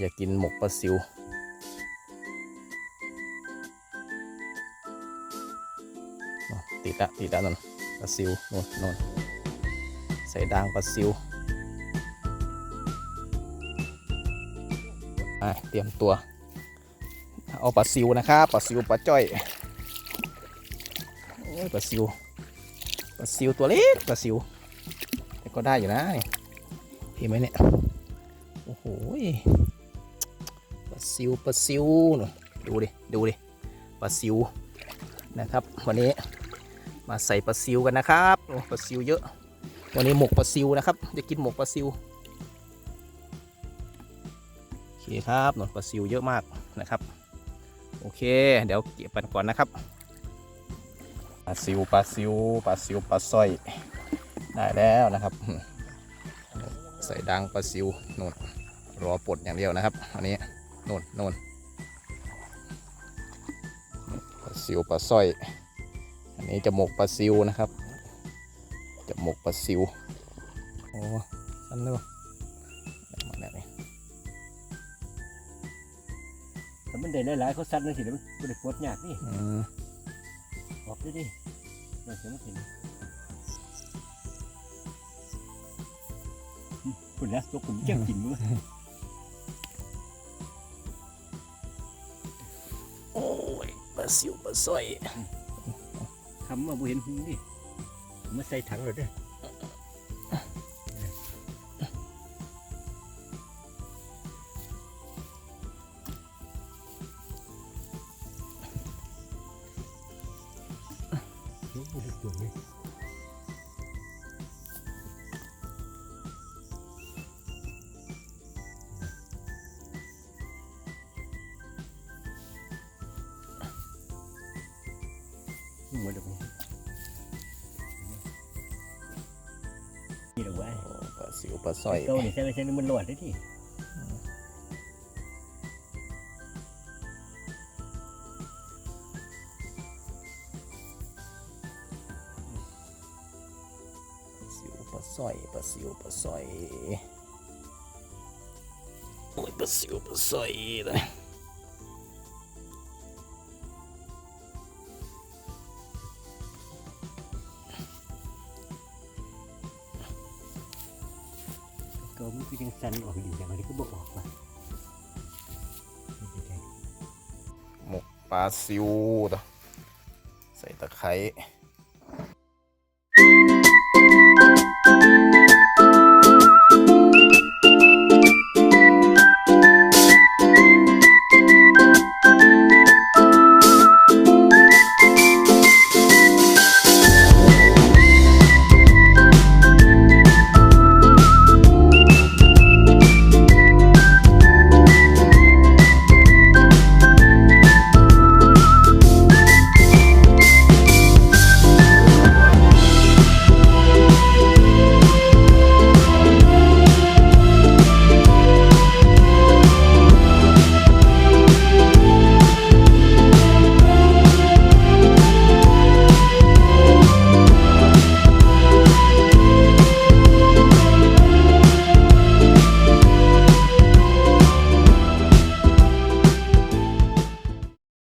อยากกินหมกปลาซิว ติดละติดละนั่นปลาซิวนู่นนู่นใส่ด่างปลาซิวอะเตรียมตัว เอาปลาซิวนะครับปลาซิวปลาจ้อยปลาซิวปลาซิวตัวเล็กปลาซิวแต่ก็ได้อยู่นะนี่เห็นไหมเนี่ย โอ้โห ซิวปลาซิวหนูดูดิ ดูดิ ปลาซิวนะครับ วันนี้มาใส่ปลาซิวกันนะครับปลาซิวเยอะ วันนี้หมกปลาซิวนะครับ จะกินหมกปลาซิวโอเคครับหนวดปลาซิวเยอะมากนะครับ โอเค เดี๋ยวเก็บกันก่อนนะครับ ปลาซิวปลาซิวปลาซิวปลาสร้อย ได้แล้วนะครับ ใส่ดังปลาซิวนู่นรอปลดอย่างเดียวนะครับ อันนี้ นู่นนู่นปลาซิวปลาสร้อย อันนี้จะหมกปลาซิวนะครับจะหมกปลาซิวโอ้สั้นเลยวะมาแล้วนี่แต่มันได้หลายๆเขาซัดนั่นสิแล้วมันไม่ได้ปวดยากนี่อืมออกด้วยดิเราจะไม่เห็นคุณนะตัวคุณเจ้ากินมั้ง ลาซิวปลาสร้อยคำว่าบุเห็นหูนี่มาใส่ถังเลยเด้อลูกบุเห็นตัวนี้ หมดแล้วนี่หรอวะโอ้ปลาซิวปลาสร้อยเกาเนี่ใช่ไหมใช่ไหมมันหลอดได้ที่ซิวปลาสร้อยปลาซิวปลาสร้อยโอ้ยปลาซิวปลาสร้อยเลย เกามันก็ยังสั่นออกดีอย่างนี้ก็บอกออกมาหมกปลาซิวต่อใส่ตะไคร้